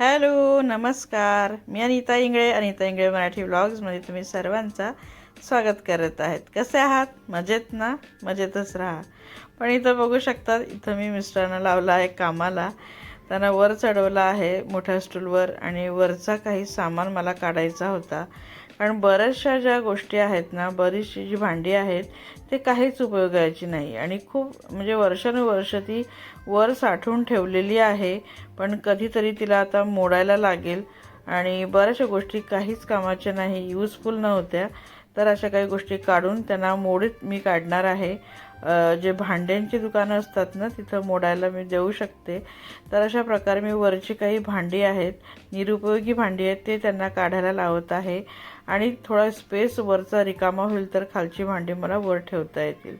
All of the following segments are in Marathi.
हॅलो नमस्कार. मी अनिता इंगळे अनिता इंगळे मराठी ब्लॉग्समध्ये तुम्ही सर्वांचा स्वागत करत आहेत. कसे आहात? मजेत ना? मजेतच राहा. पण इथं बघू शकतात इथं मी मिस्टरांना लावला आहे कामाला. त्यांना वर चढवलं आहे मोठ्या स्टूलवर आणि वरचा काही सामान मला काढायचा होता. कारण बऱ्याचशा ज्या गोष्टी आहेत ना बरीचशी जी भांडी आहेत ते काहीच उपयोगाची नाही. आणि खूप म्हणजे वर्षानुवर्ष ती वर साठवून ठेवलेली आहे पण कधीतरी तिला आता मोडायला लागेल. आणि बऱ्याचशा गोष्टी काहीच कामाच्या नाही यूजफुल नव्हत्या. तर अशा काही गोष्टी काढून त्यांना मोडीत मी काढणार आहे. जे भांड्यांची दुकानं असतात ना तिथं मोडायला मी देऊ शकते. तर अशा प्रकारे मी वरची काही भांडी आहेत निरुपयोगी भांडी आहेत ते त्यांना काढायला लावत आहे. आणि थोडा स्पेस वरचा रिकामा होईल तर खालची भांडी मला वर ठेवता येतील.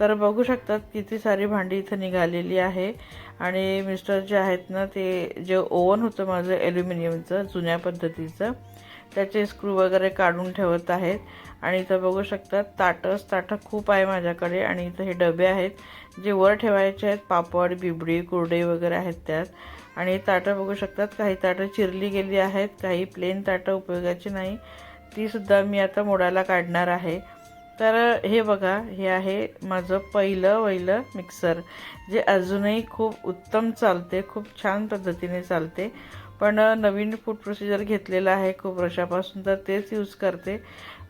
तर बघू शकतात किती सारी भांडी इथं निघालेली आहे. आणि मिस्टर जे आहेत ना ते जे ओवन होतं माझं ॲल्युमिनियमचं जुन्या पद्धतीचं त्याचे स्क्रू वगैरे काढून ठेवत आहेत. आणि इथं बघू शकतात ताटंच ताटं खूप आहे माझ्याकडे. आणि इथं हे डबे आहेत जे वर ठेवायचे आहेत. पापड बिबडी कुरडे वगैरे आहेत त्यात. आणि ताटं बघू शकतात काही ताटं चिरली गेली आहेत काही प्लेन ताटं उपयोगाची नाही. तीसुद्धा मी आता मोडायला काढणार आहे. तर हे बघा हे आहे माझं पहिलं वहिलं मिक्सर जे अजूनही खूप उत्तम चालते खूप छान पद्धतीने चालते. पण नवीन फूड प्रोसिजर घेतलेला आहे खूप वर्षापासून तर तेच यूज करते.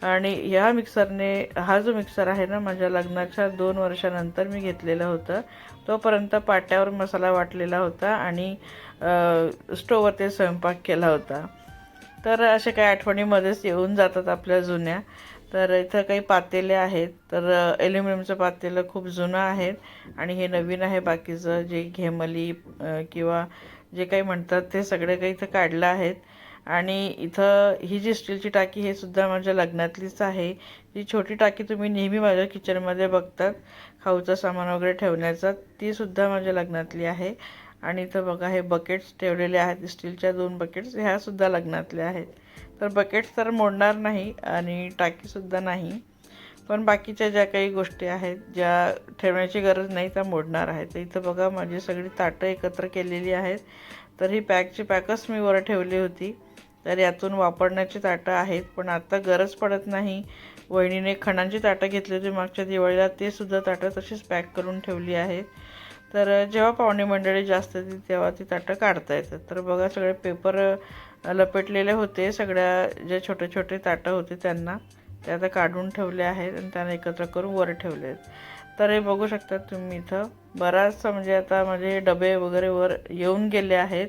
आणि ह्या मिक्सरने हा जो मिक्सर आहे ना माझ्या लग्नाच्या दोन वर्षानंतर मी घेतलेलं होतं. तोपर्यंत पाट्यावर मसाला वाटलेला होता आणि स्टोववर ते स्वयंपाक केला होता. तर अशा काही आठवणीमध्येच येऊन जातात आपल्या जुन्या. तर इथं काही पातेले आहेत तर ॲल्युमिनियमचं पातेलं खूप जुनं आहेत आणि हे नवीन आहे. बाकीचं जे घेमली किंवा जे काही म्हणतात ते सगळे काही इथं काढलं आहेत. आणि इथं ही जी स्टीलची टाकी हे सुद्धा माझ्या लग्नातलीच आहे. ही छोटी टाकी तुम्ही नेहमी माझ्या किचनमध्ये बघतात खाऊचं सामान वगैरे ठेवण्याचा ती सुद्धा माझ्या लग्नातली आहे. आणि इथं बघा हे बकेट्स ठेवलेले आहेत स्टीलच्या दोन बकेट्स ह्यासुद्धा लग्नातल्या आहेत. तर बकेट्स तर मोडणार नाही आणि टाकीसुद्धा नाही. पण बाकीच्या ज्या काही गोष्टी आहेत ज्या ठेवण्याची गरज नाही त्या मोडणार आहेत. तर इथं बघा माझी सगळी ताटं एकत्र केलेली आहेत. तर ही पॅकची पॅकच मी वर ठेवली होती. तर यातून वापरण्याची ताटं आहेत पण आता गरज पडत नाही. वहिनीने खणांची ताटं घेतली होती मागच्या दिवाळीला ते सुद्धा ताटं तशीच पॅक करून ठेवली आहेत. तर जेव्हा पाहुणे मंडळी जास्त येतील तेव्हा ती ताटं काढता येतात. तर बघा सगळे पेपर लपेटलेले होते सगळ्या जे छोटे छोटे ताटं होते त्यांना. ते आता काढून ठेवले आहेत आणि त्यांना एकत्र करून वर ठेवले आहेत. तर हे बघू शकता तुम्ही इथं. बराचसा म्हणजे आता माझे डबे वगैरे वर येऊन गेले आहेत.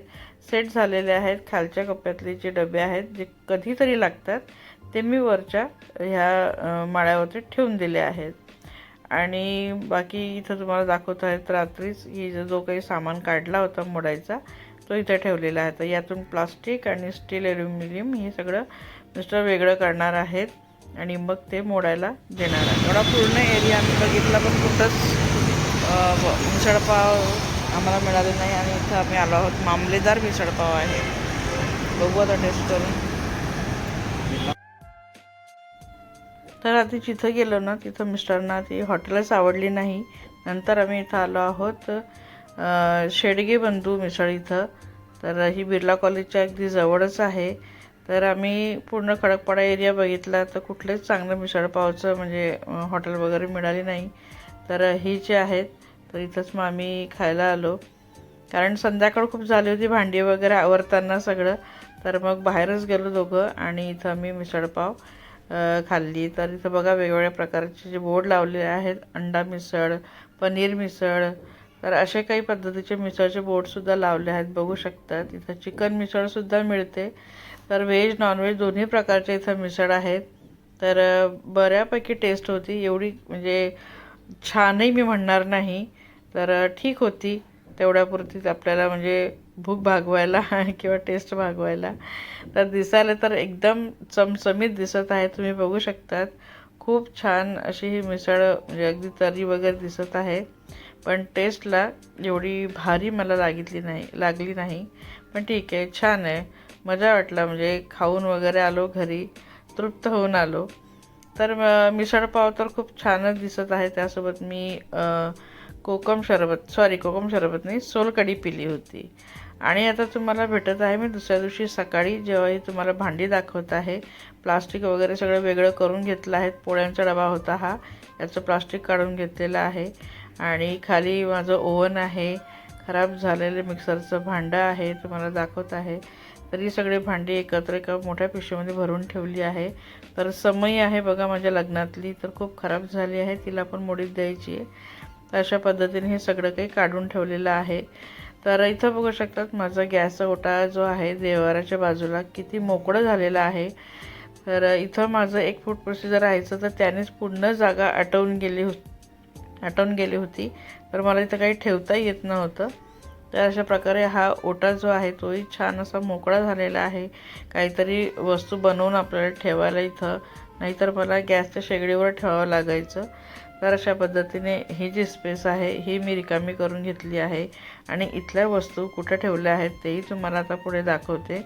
सेट झालेले आहेत. खालच्या कप्प्यातले जे डबे आहेत जे कधीतरी लागतात ते मी वरच्या ह्या माळ्यावरती ठेवून दिले आहेत. आणि बाकी इथं तुम्हाला दाखवत आहेत रात्रीच ही जो- जो काही सामान काढला होता मोडायचा तो इथं ठेवलेला आहे. तर यातून प्लास्टिक आणि स्टील ॲल्युमिनियम हे सगळं मिस्टर वेगळं करणार आहेत. आणि मग ते मोडायला देणार आहे. एवढा पूर्ण एरिया आम्ही बघितला पण कुठंच मिसळपाव आम्हाला मिळाले नाही आणि इथं आम्ही आलो आहोत. मामलेदार मिसळपाव आहे. बघू आता टेस्ट करून. तर आधी जिथं गेलो ना तिथं मिस्टरांना ती हॉटेलच आवडली नाही. नंतर आम्ही इथं आलो आहोत अं, शेडगे बंधू मिसळ इथं. तर ही बिर्ला कॉलेजच्या अगदी जवळच आहे. तर आम्ही पूर्ण खडकपाडा एरिया बघितला तर कुठलेच चांगलं मिसळपावचं म्हणजे हॉटेल वगैरे मिळाली नाही. तर ही जे आहेत तर इथंच मग आम्ही खायला आलो. कारण संध्याकाळ खूप झाली होती भांडी वगैरे आवरताना सगळं. तर मग बाहेरच गेलो दोघं आणि इथं आम्ही मिसळपाव खाल्ली. तर इथं बघा वेगवेगळ्या प्रकारचे जे बोर्ड लावलेले आहेत अंडा मिसळ पनीर मिसळ. तर असे काही पद्धतीचे मिसळचे बोर्डसुद्धा लावले आहेत बघू शकतात इथं चिकन मिसळसुद्धा मिळते. तर व्हेज नॉनव्हेज दोन्ही प्रकारचे इथं मिसळ आहेत. तर बऱ्यापैकी टेस्ट होती. एवढी म्हणजे छानही मी म्हणणार नाही. तर ठीक होती. तेवढ्यापुरतीच आपल्याला म्हणजे भूक भागवायला किंवा टेस्ट भागवायला. तर दिसायला तर एकदम चमचमीत दिसत आहे. तुम्ही बघू शकतात. खूप छान अशी ही मिसळ म्हणजे अगदी तरी वगैरे दिसत आहे. पण टेस्टला एवढी भारी मला लागितली नाही लागली नाही. पण ठीक आहे छान आहे. मजा वाटला. म्हणजे खाऊन वगैरे आलो घरी तृप्त होऊन आलो. तर मिसळपाव तर खूप छानच दिसत आहे. त्यासोबत मी कोकम शरबत सॉरी कोकम शरबत नाही सोलकढी पिली होती. आणि आता तुम्हाला भेटत आहे मी दुसऱ्या दिवशी सकाळी जेव्हाही तुम्हाला भांडी दाखवत आहे. प्लास्टिक वगैरे सगळं वेगळं करून घेतलं आहे. पोळ्यांचा डबा होता हा. याचं प्लास्टिक काढून घेतलेलं आहे. आणि खाली माझं ओव्हन आहे. खराब झालेलं मिक्सरचं भांडं आहे. तुम्हाला दाखवत आहे. तर ही सगळी भांडी एकत्र एका मोठ्या पिशवीमध्ये भरून ठेवली आहे. तर समयी आहे बघा माझ्या लग्नातली तर खूप खराब झाली आहे तिला पण मोडीत द्यायची आहे. तर अशा पद्धतीने हे सगळं काही काढून ठेवलेलं आहे. तर इथं बघू शकतात माझा गॅसचा ओटा जो आहे देवाराच्या बाजूला किती मोकळं झालेलं आहे. तर इथं माझं एक फूट प्रोसिजर राहायचं तर त्यानेच पूर्ण जागा आटवून गेली हो आटवून गेली होती. तर मला इथं काही ठेवता येत नव्हतं. तर अशा प्रकारे हा ओटा जो आहे तोही छान असा मोकळा झालेला आहे. काहीतरी वस्तू बनवून आपल्याला ठेवायला इथं. नाहीतर मला गॅसच्या शेगडीवर ठेवावं लागायचं. तर अशा पद्धतीने ही जी स्पेस आहे ही मी रिकामी करून घेतली आहे. आणि इथल्या वस्तू कुठं ठेवल्या आहेत तेही तुम्हाला आता पुढे दाखवते.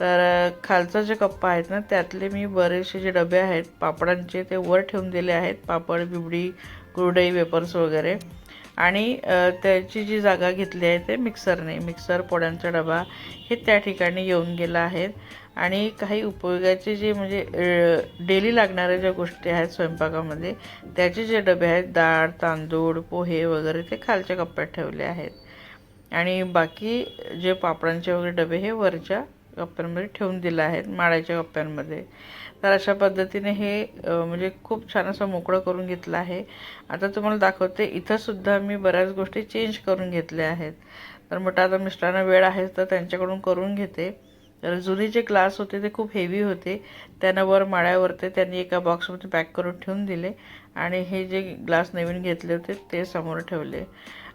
तर खालचा जे कप्पा आहेत ना त्यातले मी बरेचसे जे डबे आहेत पापडांचे ते वर ठेवून दिले आहेत. पापड बिबडी कुरडई वेपर्स वगैरे. आणि त्याची जी जागा घेतली आहे ते मिक्सरने मिक्सर पोळ्यांचा डबा हे त्या ठिकाणी येऊन गेला आहेत आणि काही उपयोगाचे जे म्हणजे डेली लागणाऱ्या ज्या गोष्टी आहेत स्वयंपाकामध्ये त्याचे जे डबे आहेत डाळ तांदूळ पोहे वगैरे ते खालच्या कप्प्यात ठेवले आहेत. आणि बाकी जे पापडांचे वगैरे डबे हे वरच्या कप्प्यांमध्ये ठेवून दिलं आहे माळ्याच्या कप्प्यांमध्ये तर अशा पद्धतीने हे म्हणजे खूप छान असं मोकळं करून घेतलं आहे. आता तुम्हाला दाखवते इथंसुद्धा मी बऱ्याच गोष्टी चेंज करून घेतल्या आहेत. तर म्हटलं आता मिस्टरांना वेळ आहे तर त्यांच्याकडून करून घेते. तर जुने जे ग्लास होते ते खूप हेवी होते. त्यांना वर माळ्यावरते त्यांनी एका बॉक्समध्ये पॅक करून ठेवून दिले. आणि हे जे ग्लास नवीन घेतले होते ते समोर ठेवले.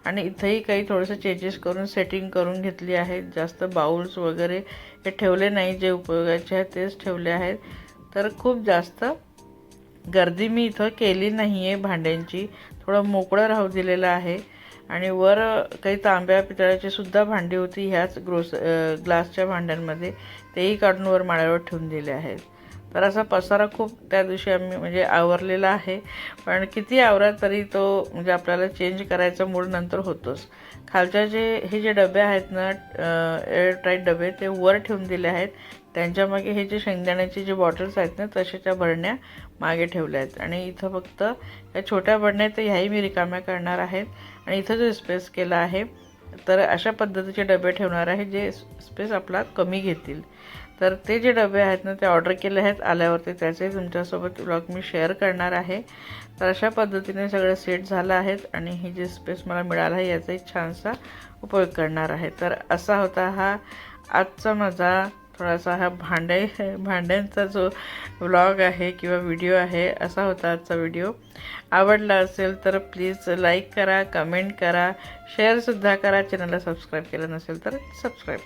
आणि इथंही काही थोडंसं चेंजेस करून सेटिंग करून घेतली आहेत. जास्त बाउल्स वगैरे हे ठेवले नाही जे उपयोगाचे आहेत तेच ठेवले आहेत. तर खूप जास्त गर्दी मी इथं केली नाही आहे भांड्यांची. थोडं मोकळं राहू दिलेलं आहे. आणि वर काही तांब्या पितळ्याची सुद्धा भांडी होती ह्याच ग्रोस ग्लासच्या भांड्यांमध्ये. तेही काढून वर माळ्यावर ठेवून दिले आहेत. तर असा पसारा खूप त्या दिवशी आम्ही म्हणजे आवरलेला आहे. पण किती आवरा तरी तो म्हणजे आपल्याला चेंज करायचा मूड नंतर होतोच. खालच्या जे हे जे डबे आहेत ना एअरटाईट डबे ते वर ठेवून दिले आहेत. त्यांच्यामागे हे जे शेंगदाण्याचे जे बॉटल्स आहेत ना तशाच्या भरण्या मागे ठेवल्या आहेत. आणि इथं फक्त या छोट्या भरण्या तर ह्याही मी रिकाम्या करणार आहेत. आणि इथं जो स्पेस केला आहे तर अशा पद्धतीचे डबे ठेवणार आहे जे स्पेस आपला कमी घेतील. तर ते जे डबे आहेत ना ते ऑर्डर केले आहेत. आल्यावरती त्याचे तुमच्यासोबत ब्लॉग मी शेअर करणार आहे. तर अशा पद्धतीने सगळं सेट झालं आहेत आणि ही जी स्पेस मला मिळाला आहे याचाही छानसा उपयोग करणार आहे. तर असा होता हा आजचा माझा थोडासा हा भांडे भांड्यांचा जो व्लॉग आहे किंवा व्हिडिओ आहे असा होता आजचा व्हिडिओ आवडला असेल तर प्लीज लाईक करा कमेंट करा शेअरसुद्धा करा. चॅनलला सबस्क्राईब केलं नसेल तर सबस्क्राईब